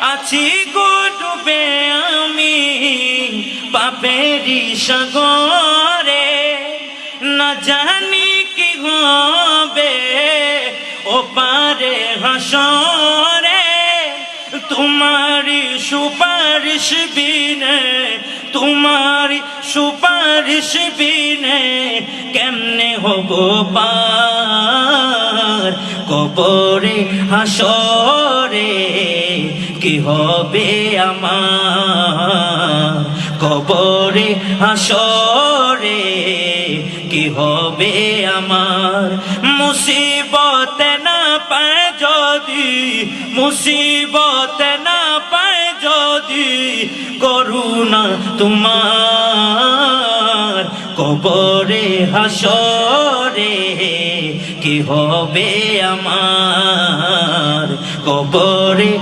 আছি গো ডুবে আমি পাপেরি সাগরে। না জানি কি হবে ও পারে হাসরে। তোমারি সুপারিশ বিনে তোমারি সুপারিশ বিনে কেমনে হব পার? কবরে হাসরে কি হবে আমার? কবরে, হাসরে কি হবে আমার? মুসিবত না পায় যদি, মুসিবত না পায় যদি করুণা তোমার। কবরে, হাসরে কি হবে আমার? কবরে